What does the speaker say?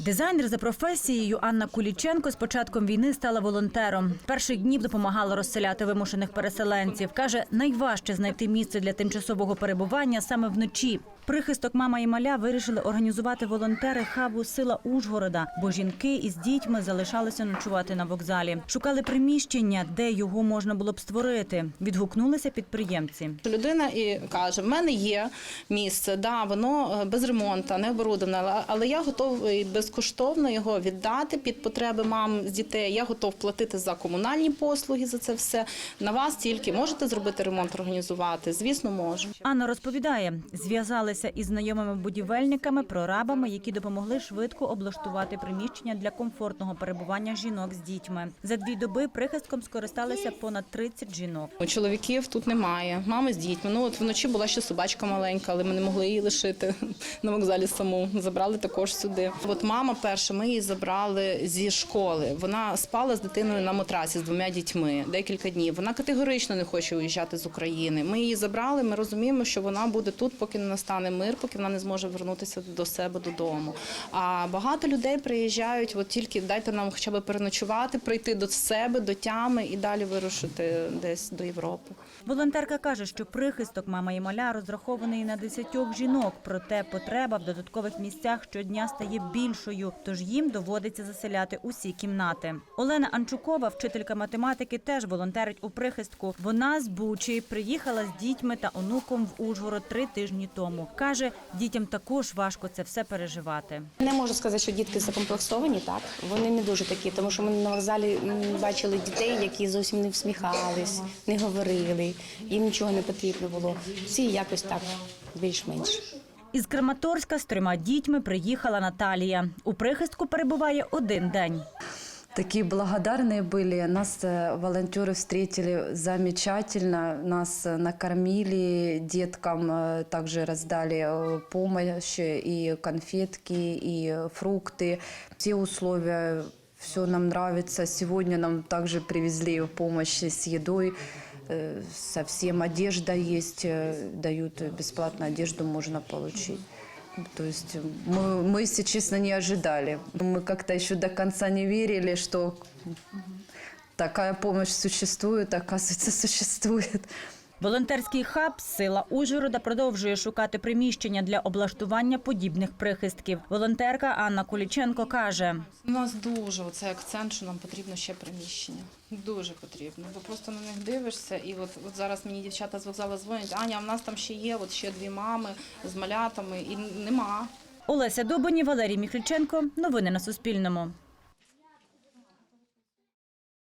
Дизайнер за професією Анна Куліченко з початком війни стала волонтером. Перших днів допомагала розселяти вимушених переселенців. Каже, найважче знайти місце для тимчасового перебування саме вночі. Прихисток мама і маля вирішили організувати волонтери хабу Сила Ужгорода, бо жінки із дітьми залишалися ночувати на вокзалі. Шукали приміщення, де його можна було б створити. Відгукнулися підприємці. Людина і каже: в мене є місце, да, воно е, без ремонту, не оборудоване, але- я готовий безкоштовно його віддати під потреби мам з дітей. Я готов платити за комунальні послуги за це все. На вас тільки можете зробити ремонт, організувати? Звісно, можу. Анна розповідає, зв'язалися із знайомими будівельниками, прорабами, які допомогли швидко облаштувати приміщення для комфортного перебування жінок з дітьми. За дві доби прихистком скористалися понад 30 жінок. У чоловіків тут немає. Мами з дітьми. Ну от вночі була ще собачка маленька, але ми не могли її лишити на вокзалі саму. Забрали також сюди. От мама перша, ми її забрали зі школи. Вона спала з дитиною на матрасі з двома дітьми декілька днів. Вона категорично не хоче уїжджати з України. Ми її забрали. Ми розуміємо, що вона буде тут, поки не настане мир, поки вона не зможе вернутися до себе додому. А багато людей приїжджають, от тільки дайте нам хоча б переночувати, прийти до себе, до тями і далі вирушити десь до Європи. Волонтерка каже, що прихисток мама і маля розрахований на десятьох жінок. Проте потреба в додаткових місцях щодня стає більшою, тож їм доводиться заселяти усі кімнати. Олена Анчукова, вчителька математики, теж волонтерить у прихистку. Вона з Бучі приїхала з дітьми та онуком в Ужгород три тижні тому. каже, дітям також важко це все переживати. Не можу сказати, що дітки закомплексовані, так вони не дуже такі, тому що ми на вокзалі бачили дітей, які зовсім не всміхались, не говорили, їм нічого не потрібно було. Всі якось так більш-менш. Із Краматорська з трьома дітьми приїхала Наталія. У прихистку перебуває один день. Такие благодарные были. Нас э, волонтеры встретили замечательно. Нас э, накормили деткам, э, также раздали э, помощь и конфетки, и фрукты. Все условия, все нам нравится. Сегодня нам также привезли помощь с едой. э, Совсем одежда есть, э, дают бесплатно одежду, можно получить. То есть мы, мы, если честно, не ожидали. Мы как-то еще до конца не верили, что такая помощь существует, оказывается, существует. Волонтерський хаб Сила Ужгорода продовжує шукати приміщення для облаштування подібних прихистків. Волонтерка Анна Куліченко каже: У нас дуже оцей акцент, що нам потрібно ще приміщення. Дуже потрібно. Бо просто на них дивишся, і от, от зараз мені дівчата з вокзалу дзвонять, Аня, в нас там ще є, от ще дві мами з малятами, і нема. Олеся Добані, Валерій Міхліченко. Новини на Суспільному.